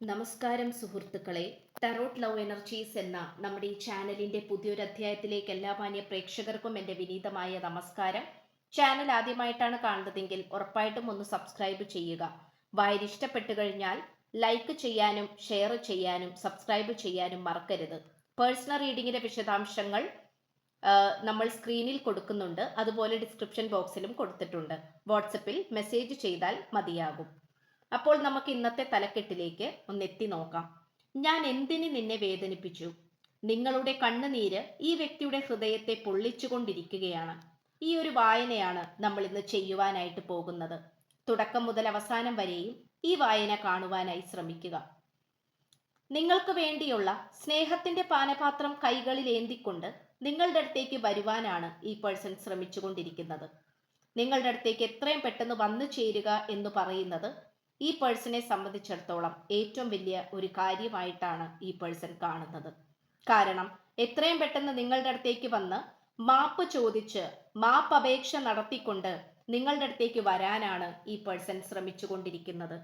നമസ്കാരം സുഹൃത്തുക്കളെ. Tarot love energies എന്ന നമ്മുടെ ഈ ചാനലിന്റെ പുതിയൊരു അധ്യായത്തിലേക്ക് എല്ലാ മാന്യ പ്രേക്ഷകർക്കും എന്റെ വിനീതമായ നമസ്കാരം. ചാനൽ ആദ്യമായിട്ടാണ് കാണുന്നതെങ്കിൽ ഉറപ്പായിട്ടും ഒന്ന് സബ്സ്ക്രൈബ് ചെയ്യുക. വായന ഇഷ്ടപ്പെട്ടു കഴിഞ്ഞാൽ ലൈക്ക് ചെയ്യാനും ഷെയർ ചെയ്യാനും സബ്സ്ക്രൈബ് ചെയ്യാനും മറക്കരുത്. പേഴ്സണൽ റീഡിങ്ങിന്റെ വിശദാംശങ്ങൾ നമ്മൾ സ്ക്രീനിൽ കൊടുക്കുന്നുണ്ട്. അതുപോലെ ഡിസ്ക്രിപ്ഷൻ ബോക്സിലും കൊടുത്തിട്ടുണ്ട്. വാട്സപ്പിൽ മെസ്സേജ് ചെയ്താൽ മതിയാകും. അപ്പോൾ നമുക്ക് ഇന്നത്തെ തലക്കെട്ടിലേക്ക് ഒന്ന് എത്തി നോക്കാം. ഞാൻ എന്തിന് നിന്നെ വേദനിപ്പിച്ചു? നിങ്ങളുടെ കണ്ണുനീര് ഈ വ്യക്തിയുടെ ഹൃദയത്തെ പൊള്ളിച്ചുകൊണ്ടിരിക്കുകയാണ്. ഈ ഒരു വായനയാണ് നമ്മൾ ഇന്ന് ചെയ്യുവാനായിട്ട് പോകുന്നത്. തുടക്കം മുതൽ അവസാനം വരെയും ഈ വായന കാണുവാനായി ശ്രമിക്കുക. നിങ്ങൾക്ക് വേണ്ടിയുള്ള സ്നേഹത്തിന്റെ പാനപാത്രം കൈകളിൽ ഏന്തിക്കൊണ്ട് നിങ്ങളുടെ അടുത്തേക്ക് വരുവാനാണ് ഈ പേഴ്സൺ ശ്രമിച്ചുകൊണ്ടിരിക്കുന്നത്. നിങ്ങളുടെ അടുത്തേക്ക് എത്രയും പെട്ടെന്ന് വന്നു ചേരുക എന്ന് പറയുന്നത് ഈ പേഴ്സണെ സംബന്ധിച്ചിടത്തോളം ഏറ്റവും വലിയ ഒരു കാര്യമായിട്ടാണ് ഈ പേഴ്സൺ കാണുന്നത്. കാരണം എത്രയും പെട്ടെന്ന് നിങ്ങളുടെ അടുത്തേക്ക് വന്ന് മാപ്പ് ചോദിച്ച് മാപ്പ് അപേക്ഷ നടത്തിക്കൊണ്ട് നിങ്ങളുടെ അടുത്തേക്ക് വരാനാണ് ഈ പേഴ്സൺ ശ്രമിച്ചുകൊണ്ടിരിക്കുന്നത്.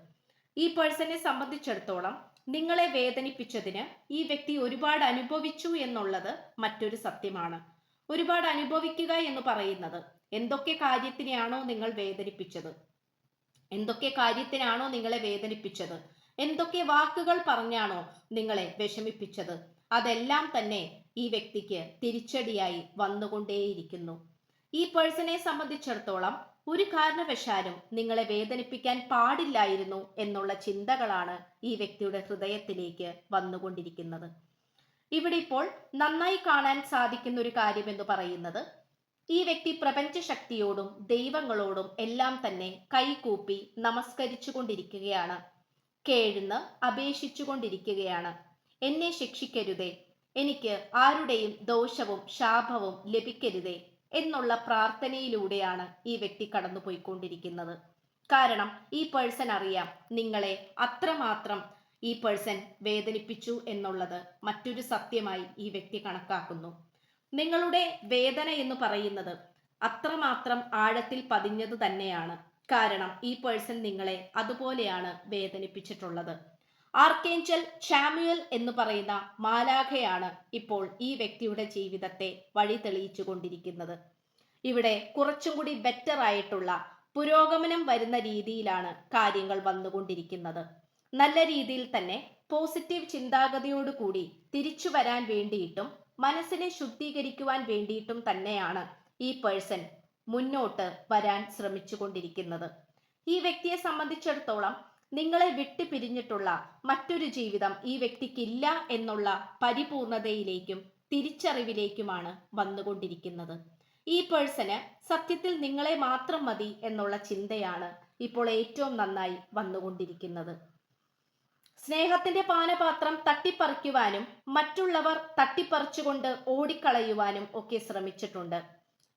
ഈ പേഴ്സണെ സംബന്ധിച്ചിടത്തോളം നിങ്ങളെ വേദനിപ്പിച്ചതിന് ഈ വ്യക്തി ഒരുപാട് അനുഭവിച്ചു എന്നുള്ളത് മറ്റൊരു സത്യമാണ്. ഒരുപാട് അനുഭവിക്കുക എന്ന് പറയുന്നത് എന്തൊക്കെ കാര്യത്തിനെയാണോ നിങ്ങൾ വേദനിപ്പിച്ചത്? എന്തൊക്കെ കാര്യത്തിനാണോ നിങ്ങളെ വേദനിപ്പിച്ചത്? എന്തൊക്കെ വാക്കുകൾ പറഞ്ഞാണോ നിങ്ങളെ വിഷമിപ്പിച്ചത്? അതെല്ലാം തന്നെ ഈ വ്യക്തിക്ക് തിരിച്ചടിയായി വന്നുകൊണ്ടേയിരിക്കുന്നു. ഈ പേഴ്സണെ സംബന്ധിച്ചിടത്തോളം ഒരു കാരണവശാലും നിങ്ങളെ വേദനിപ്പിക്കാൻ പാടില്ലായിരുന്നു എന്നുള്ള ചിന്തകളാണ് ഈ വ്യക്തിയുടെ ഹൃദയത്തിലേക്ക് വന്നുകൊണ്ടിരിക്കുന്നത്. ഇവിടെ ഇപ്പോൾ നന്നായി കാണാൻ സാധിക്കുന്ന ഒരു കാര്യം എന്ന് പറയുന്നത് ഈ വ്യക്തി പ്രപഞ്ചശക്തിയോടും ദൈവങ്ങളോടും എല്ലാം തന്നെ കൈകൂപ്പി നമസ്കരിച്ചുകൊണ്ടിരിക്കുകയാണ്. കൊണ്ടിരിക്കുകയാണ് കേഴുന്ന് അപേക്ഷിച്ചു കൊണ്ടിരിക്കുകയാണ് എന്നെ ശിക്ഷിക്കരുതേ. എനിക്ക് ആരുടെയും ദോഷവും ശാപവും ലഭിക്കരുതേ എന്നുള്ള പ്രാർത്ഥനയിലൂടെയാണ് ഈ വ്യക്തി കടന്നുപോയിക്കൊണ്ടിരിക്കുന്നത്. കാരണം ഈ പേഴ്സൺ അറിയാം നിങ്ങളെ അത്രമാത്രം ഈ പേഴ്സൺ വേദനിപ്പിച്ചു എന്നുള്ളത് മറ്റൊരു സത്യമായി ഈ വ്യക്തി കണക്കാക്കുന്നു. നിങ്ങളുടെ വേദന എന്ന് പറയുന്നത് അത്രമാത്രം ആഴത്തിൽ പതിഞ്ഞത് തന്നെയാണ്. കാരണം ഈ പേഴ്സൺ നിങ്ങളെ അതുപോലെയാണ് വേദനിപ്പിച്ചിട്ടുള്ളത്. ആർക്കേഞ്ചൽ ചാമുവൽ എന്ന് പറയുന്ന മാലാഖയാണ് ഇപ്പോൾ ഈ വ്യക്തിയുടെ ജീവിതത്തെ വഴി തെളിയിച്ചു കൊണ്ടിരിക്കുന്നത് ഇവിടെ കുറച്ചും കൂടി ബെറ്റർ ആയിട്ടുള്ള പുരോഗമനം വരുന്ന രീതിയിലാണ് കാര്യങ്ങൾ വന്നുകൊണ്ടിരിക്കുന്നത്. നല്ല രീതിയിൽ തന്നെ പോസിറ്റീവ് ചിന്താഗതിയോടുകൂടി തിരിച്ചു വരാൻ വേണ്ടിയിട്ടും മനസ്സിനെ ശുദ്ധീകരിക്കുവാൻ വേണ്ടിയിട്ടും തന്നെയാണ് ഈ പേഴ്സൺ മുന്നോട്ട് വരാൻ ശ്രമിച്ചുകൊണ്ടിരിക്കുന്നത്. ഈ വ്യക്തിയെ സംബന്ധിച്ചിടത്തോളം നിങ്ങളെ വിട്ടു പിരിഞ്ഞിട്ടുള്ള മറ്റൊരു ജീവിതം ഈ വ്യക്തിക്കില്ല എന്നുള്ള പരിപൂർണതയിലേക്കും തിരിച്ചറിവിലേക്കുമാണ് വന്നുകൊണ്ടിരിക്കുന്നത്. ഈ പേഴ്സന് സത്യത്തിൽ നിങ്ങളെ മാത്രം മതി എന്നുള്ള ചിന്തയാണ് ഇപ്പോൾ ഏറ്റവും നന്നായി വന്നുകൊണ്ടിരിക്കുന്നത്. സ്നേഹത്തിന്റെ പാനപാത്രം തട്ടിപ്പറിക്കുവാനും മറ്റുള്ളവർ തട്ടിപ്പറിച്ചുകൊണ്ട് ഓടിക്കളയുവാനും ഒക്കെ ശ്രമിച്ചിട്ടുണ്ട്.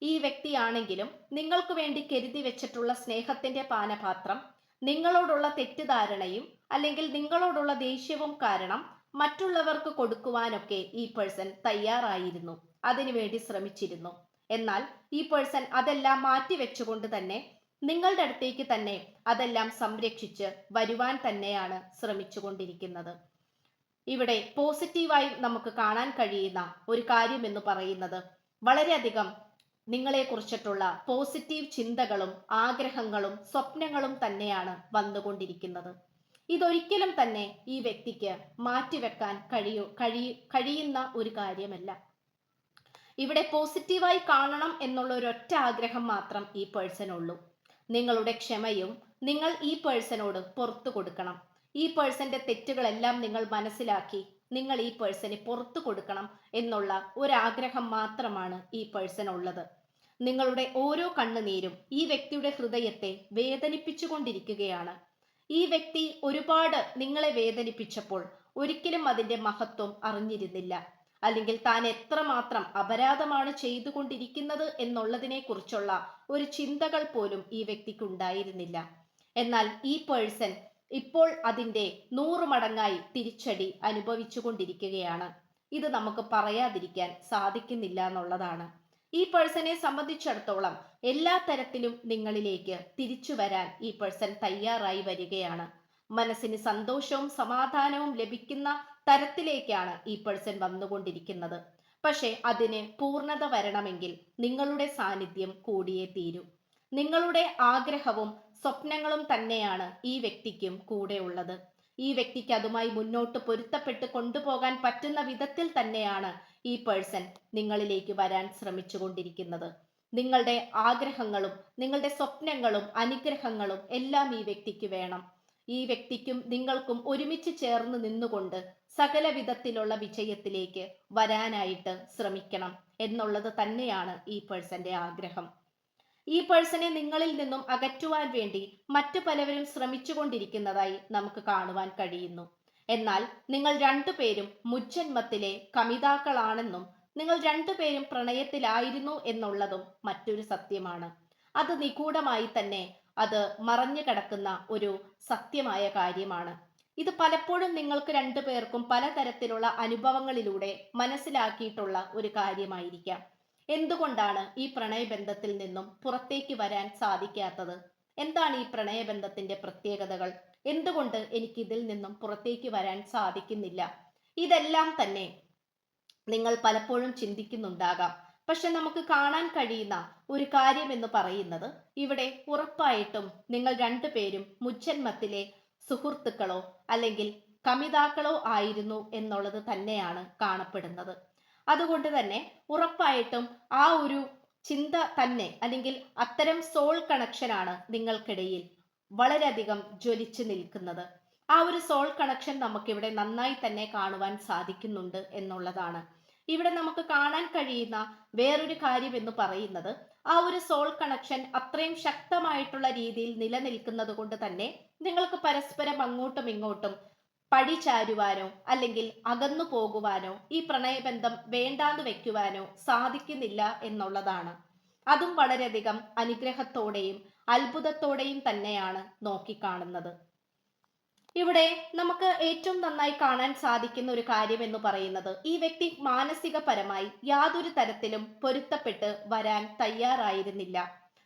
ഈ വ്യക്തിയാണെങ്കിലും നിങ്ങൾക്ക് വേണ്ടി കരുതി വെച്ചിട്ടുള്ള സ്നേഹത്തിന്റെ പാനപാത്രം നിങ്ങളോടുള്ള തെറ്റിദ്ധാരണയും അല്ലെങ്കിൽ നിങ്ങളോടുള്ള ദേഷ്യവും കാരണം മറ്റുള്ളവർക്ക് കൊടുക്കുവാനൊക്കെ ഈ പേഴ്സൺ തയ്യാറായിരുന്നു. അതിനുവേണ്ടി ശ്രമിച്ചിരുന്നു. എന്നാൽ ഈ പേഴ്സൺ അതെല്ലാം മാറ്റിവെച്ചുകൊണ്ട് തന്നെ നിങ്ങളുടെ അടുത്തേക്ക് തന്നെ അതെല്ലാം സംരക്ഷിച്ച് വരുവാൻ തന്നെയാണ് ശ്രമിച്ചുകൊണ്ടിരിക്കുന്നത്. ഇവിടെ പോസിറ്റീവായി നമുക്ക് കാണാൻ കഴിയുന്ന ഒരു കാര്യം എന്ന് പറയുന്നത് വളരെയധികം നിങ്ങളെ കുറിച്ചിട്ടുള്ള പോസിറ്റീവ് ചിന്തകളും ആഗ്രഹങ്ങളും സ്വപ്നങ്ങളും തന്നെയാണ് വന്നുകൊണ്ടിരിക്കുന്നത്. ഇതൊരിക്കലും തന്നെ ഈ വ്യക്തിക്ക് മാറ്റിവെക്കാൻ കഴിയൂ കഴിയ കഴിയുന്ന ഒരു കാര്യമല്ല. ഇവിടെ പോസിറ്റീവായി കാണണം എന്നുള്ള ഒരൊറ്റ ആഗ്രഹം മാത്രം ഈ പേഴ്സൺ ഉള്ളൂ നിങ്ങളുടെ ക്ഷമയും നിങ്ങൾ ഈ പേഴ്സണോട് പുറത്തു കൊടുക്കണം. ഈ പേഴ്സന്റെ തെറ്റുകളെല്ലാം നിങ്ങൾ മനസ്സിലാക്കി നിങ്ങൾ ഈ പേഴ്സന് പുറത്തു കൊടുക്കണം എന്നുള്ള ഒരാഗ്രഹം മാത്രമാണ് ഈ പേഴ്സൺ ഉള്ളത് നിങ്ങളുടെ ഓരോ കണ്ണുനീരും ഈ വ്യക്തിയുടെ ഹൃദയത്തെ വേദനിപ്പിച്ചുകൊണ്ടിരിക്കുകയാണ്. ഈ വ്യക്തി ഒരുപാട് നിങ്ങളെ വേദനിപ്പിച്ചപ്പോൾ ഒരിക്കലും അതിന്റെ മഹത്വം അറിഞ്ഞിരുന്നില്ല. അല്ലെങ്കിൽ താൻ എത്രമാത്രം അപരാധമാണ് ചെയ്തുകൊണ്ടിരിക്കുന്നത് എന്നുള്ളതിനെ കുറിച്ചുള്ള ഒരു ചിന്തകൾ പോലും ഈ വ്യക്തിക്ക് ഉണ്ടായിരുന്നില്ല എന്നാൽ ഈ പേഴ്സൺ ഇപ്പോൾ അതിന്റെ നൂറ് മടങ്ങായി തിരിച്ചടി അനുഭവിച്ചു കൊണ്ടിരിക്കുകയാണ് ഇത് നമുക്ക് പറയാതിരിക്കാൻ സാധിക്കുന്നില്ല എന്നുള്ളതാണ്. ഈ പേഴ്സണെ സംബന്ധിച്ചിടത്തോളം എല്ലാ തരത്തിലും നിങ്ങളിലേക്ക് തിരിച്ചു വരാൻ ഈ പേഴ്സൺ തയ്യാറായി വരികയാണ്. മനസ്സിന് സന്തോഷവും സമാധാനവും ലഭിക്കുന്ന തരത്തിലേക്കാണ് ഈ പേഴ്സൺ വന്നുകൊണ്ടിരിക്കുന്നത്. പക്ഷേ അതിന് പൂർണത വരണമെങ്കിൽ നിങ്ങളുടെ സാന്നിധ്യം കൂടിയേ തീരൂ. നിങ്ങളുടെ ആഗ്രഹവും സ്വപ്നങ്ങളും തന്നെയാണ് ഈ വ്യക്തിക്കും കൂടെ ഉള്ളത്. ഈ വ്യക്തിക്ക് അതുമായി മുന്നോട്ട് പൊരുത്തപ്പെട്ട് കൊണ്ടുപോകാൻ പറ്റുന്ന വിധത്തിൽ തന്നെയാണ് ഈ പേഴ്സൺ നിങ്ങളിലേക്ക് വരാൻ ശ്രമിച്ചുകൊണ്ടിരിക്കുന്നത്. നിങ്ങളുടെ ആഗ്രഹങ്ങളും നിങ്ങളുടെ സ്വപ്നങ്ങളും അനുഗ്രഹങ്ങളും എല്ലാം ഈ വ്യക്തിക്ക് വേണം. ഈ വ്യക്തിക്കും നിങ്ങൾക്കും ഒരുമിച്ച് ചേർന്ന് നിന്നുകൊണ്ട് സകല വിധത്തിലുള്ള വിജയത്തിലേക്ക് വരാനായിട്ട് ശ്രമിക്കണം എന്നുള്ളത് തന്നെയാണ് ഈ പേഴ്സന്റെ ആഗ്രഹം. ഈ പേഴ്സനെ നിങ്ങളിൽ നിന്നും അകറ്റുവാൻ വേണ്ടി മറ്റു പലവരും ശ്രമിച്ചുകൊണ്ടിരിക്കുന്നതായി നമുക്ക് കാണുവാൻ കഴിയുന്നു. എന്നാൽ നിങ്ങൾ രണ്ടുപേരും മുജ്ജന്മത്തിലെ കമിതാക്കളാണെന്നും നിങ്ങൾ രണ്ടുപേരും പ്രണയത്തിലായിരുന്നു എന്നുള്ളതും മറ്റൊരു സത്യമാണ്. അത് നിഗൂഢമായി തന്നെ അത് മറഞ്ഞു കിടക്കുന്ന ഒരു സത്യമായ കാര്യമാണ്. ഇത് പലപ്പോഴും നിങ്ങൾക്ക് രണ്ടുപേർക്കും പലതരത്തിലുള്ള അനുഭവങ്ങളിലൂടെ മനസ്സിലാക്കിയിട്ടുള്ള ഒരു കാര്യമായിരിക്കാം. എന്തുകൊണ്ടാണ് ഈ പ്രണയബന്ധത്തിൽ നിന്നും പുറത്തേക്ക് വരാൻ സാധിക്കാത്തത്? എന്താണ് ഈ പ്രണയബന്ധത്തിന്റെ പ്രത്യേകതകൾ? എന്തുകൊണ്ട് എനിക്ക് ഇതിൽ നിന്നും പുറത്തേക്ക് വരാൻ സാധിക്കുന്നില്ല? ഇതെല്ലാം തന്നെ നിങ്ങൾ പലപ്പോഴും ചിന്തിക്കുന്നുണ്ടാകാം. പക്ഷെ നമുക്ക് കാണാൻ കഴിയുന്ന ഒരു കാര്യം എന്ന് പറയുന്നത് ഇവിടെ ഉറപ്പായിട്ടും നിങ്ങൾ രണ്ടുപേരും മുച്ചന്മത്തിലെ സുഹൃത്തുക്കളോ അല്ലെങ്കിൽ കമിതാക്കളോ ആയിരുന്നു എന്നുള്ളത് തന്നെയാണ് കാണപ്പെടുന്നത്. അതുകൊണ്ട് തന്നെ ഉറപ്പായിട്ടും ആ ഒരു ചിന്ത തന്നെ അല്ലെങ്കിൽ അത്തരം സോൾ കണക്ഷനാണ് നിങ്ങൾക്കിടയിൽ വളരെയധികം ജ്വലിച്ചു നിൽക്കുന്നത്. ആ ഒരു സോൾ കണക്ഷൻ നമുക്കിവിടെ നന്നായി തന്നെ കാണുവാൻ സാധിക്കുന്നുണ്ട് എന്നുള്ളതാണ് ഇവിടെ നമുക്ക് കാണാൻ കഴിയുന്ന വേറൊരു കാര്യം എന്ന് പറയുന്നത് ആ ഒരു സോൾ കണക്ഷൻ അത്രയും ശക്തമായിട്ടുള്ള രീതിയിൽ നിലനിൽക്കുന്നത് കൊണ്ട് തന്നെ നിങ്ങൾക്ക് പരസ്പരം അങ്ങോട്ടും ഇങ്ങോട്ടും പഴിചാരുവാനോ അല്ലെങ്കിൽ അകന്നു പോകുവാനോ ഈ പ്രണയബന്ധം വേണ്ടാന്ന് വെക്കുവാനോ സാധിക്കുന്നില്ല എന്നുള്ളതാണ്. അതും വളരെയധികം അനുഗ്രഹത്തോടെയും അത്ഭുതത്തോടെയും തന്നെയാണ് നോക്കിക്കാണുന്നത്. ഇവിടെ നമുക്ക് ഏറ്റവും നന്നായി കാണാൻ സാധിക്കുന്ന ഒരു കാര്യം എന്ന് പറയുന്നത് ഈ വ്യക്തി മാനസികപരമായി യാതൊരു തരത്തിലും പൊരുത്തപ്പെട്ട് വരാൻ തയ്യാറായിരുന്നില്ല.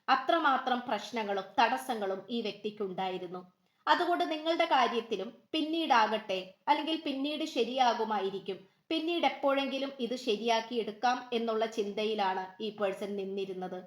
അത്രമാത്രം പ്രശ്നങ്ങളും തടസ്സങ്ങളും ഈ വ്യക്തിക്കുണ്ടായിരുന്നു. അതുകൊണ്ട് നിങ്ങളുടെ കാര്യത്തിലും പിന്നീടാകട്ടെ അല്ലെങ്കിൽ പിന്നീട് ശരിയാകുമായിരിക്കും പിന്നീട് എപ്പോഴെങ്കിലും ഇത് ശരിയാക്കി എടുക്കാം എന്നുള്ള ചിന്തയിലാണ് ഈ പേഴ്സൺ നിന്നിരുന്നത്.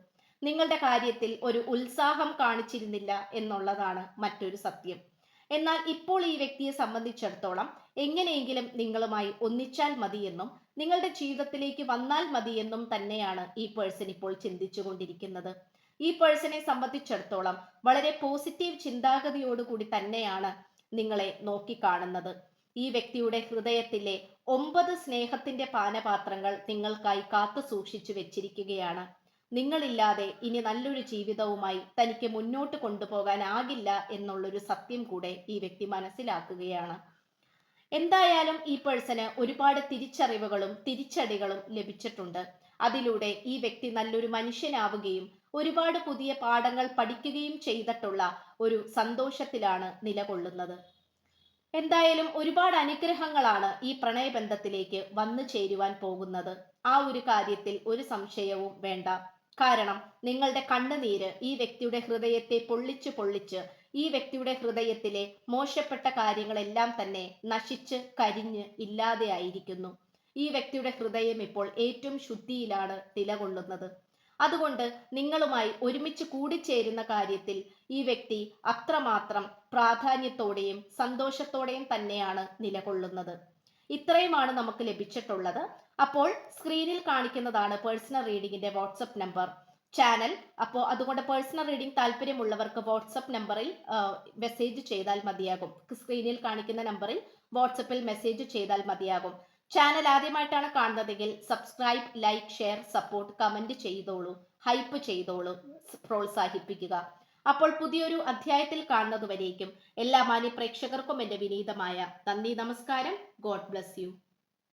നിങ്ങളുടെ കാര്യത്തിൽ ഒരു ഉത്സാഹം കാണിച്ചിരുന്നില്ല എന്നുള്ളതാണ് മറ്റൊരു സത്യം. എന്നാൽ ഇപ്പോൾ ഈ വ്യക്തിയെ സംബന്ധിച്ചിടത്തോളം എങ്ങനെയെങ്കിലും നിങ്ങളുമായി ഒന്നിച്ചാൽ മതിയെന്നും നിങ്ങളുടെ ജീവിതത്തിലേക്ക് വന്നാൽ മതിയെന്നും തന്നെയാണ് ഈ പേഴ്സൺ ഇപ്പോൾ ചിന്തിച്ചുകൊണ്ടിരിക്കുന്നത്. ഈ പേഴ്സണെ സംബന്ധിച്ചിടത്തോളം വളരെ പോസിറ്റീവ് ചിന്താഗതിയോടുകൂടി തന്നെയാണ് നിങ്ങളെ നോക്കിക്കാണുന്നത്. ഈ വ്യക്തിയുടെ ഹൃദയത്തിലെ ഒമ്പത് സ്നേഹത്തിന്റെ പാനപാത്രങ്ങൾ നിങ്ങൾക്കായി കാത്തു സൂക്ഷിച്ചു വെച്ചിരിക്കുകയാണ്. നിങ്ങളില്ലാതെ ഇനി നല്ലൊരു ജീവിതവുമായി തനിക്ക് മുന്നോട്ട് കൊണ്ടുപോകാനാകില്ല എന്നുള്ളൊരു സത്യം കൂടെ ഈ വ്യക്തി മനസ്സിലാക്കുകയാണ്. എന്തായാലും ഈ പേഴ്സന് ഒരുപാട് തിരിച്ചറിവുകളും തിരിച്ചടികളും ലഭിച്ചിട്ടുണ്ട്. അതിലൂടെ ഈ വ്യക്തി നല്ലൊരു മനുഷ്യനാവുകയും ഒരുപാട് പുതിയ പാഠങ്ങൾ പഠിക്കുകയും ചെയ്തിട്ടുള്ള ഒരു സന്തോഷത്തിലാണ് നിലകൊള്ളുന്നത്. എന്തായാലും ഒരുപാട് അനുഗ്രഹങ്ങളാണ് ഈ പ്രണയബന്ധത്തിലേക്ക് വന്നു ചേരുവാൻ പോകുന്നത്. ആ ഒരു കാര്യത്തിൽ ഒരു സംശയവും വേണ്ട. കാരണം നിങ്ങളുടെ കണ്ണുനീര് ഈ വ്യക്തിയുടെ ഹൃദയത്തെ പൊള്ളിച്ച് പൊള്ളിച്ച് ഈ വ്യക്തിയുടെ ഹൃദയത്തിലെ മോശപ്പെട്ട കാര്യങ്ങളെല്ലാം തന്നെ നശിച്ച് കരിഞ്ഞ് ഇല്ലാതെയായിരിക്കുന്നു ഈ വ്യക്തിയുടെ ഹൃദയം ഇപ്പോൾ ഏറ്റവും ശുദ്ധിയിലാണ് നിലകൊള്ളുന്നത്. അതുകൊണ്ട് നിങ്ങളുമായി ഒരുമിച്ച് കൂടിച്ചേരുന്ന കാര്യത്തിൽ ഈ വ്യക്തി അത്രമാത്രം പ്രാധാന്യത്തോടെയും സന്തോഷത്തോടെയും തന്നെയാണ് നിലകൊള്ളുന്നത്. ഇത്രയുമാണ് നമുക്ക് ലഭിച്ചിട്ടുള്ളത്. അപ്പോൾ സ്ക്രീനിൽ കാണിക്കുന്നതാണ് പേഴ്സണൽ റീഡിങ്ങിന്റെ വാട്സപ്പ് നമ്പർ ചാനൽ അപ്പോൾ അതുകൊണ്ട് പേഴ്സണൽ റീഡിംഗ് താല്പര്യമുള്ളവർക്ക് വാട്സപ്പ് നമ്പറിൽ മെസ്സേജ് ചെയ്താൽ മതിയാകും. സ്ക്രീനിൽ കാണിക്കുന്ന നമ്പറിൽ വാട്സപ്പിൽ മെസ്സേജ് ചെയ്താൽ മതിയാകും. ചാനൽ ആദ്യമായിട്ടാണ് കാണുന്നതെങ്കിൽ subscribe like share support comment ചെയ്തോളൂ. ഹൈപ്പ് ചെയ്തോളൂ. പ്രോത്സാഹിപ്പിക്കുക. അപ്പോൾ പുതിയൊരു അധ്യായത്തിൽ കാണുന്നതുവരേക്കും. എല്ലാ മാന്യ പ്രേക്ഷകർക്കും എന്റെ വിനീതമായ നന്ദി നമസ്കാരം. God bless you.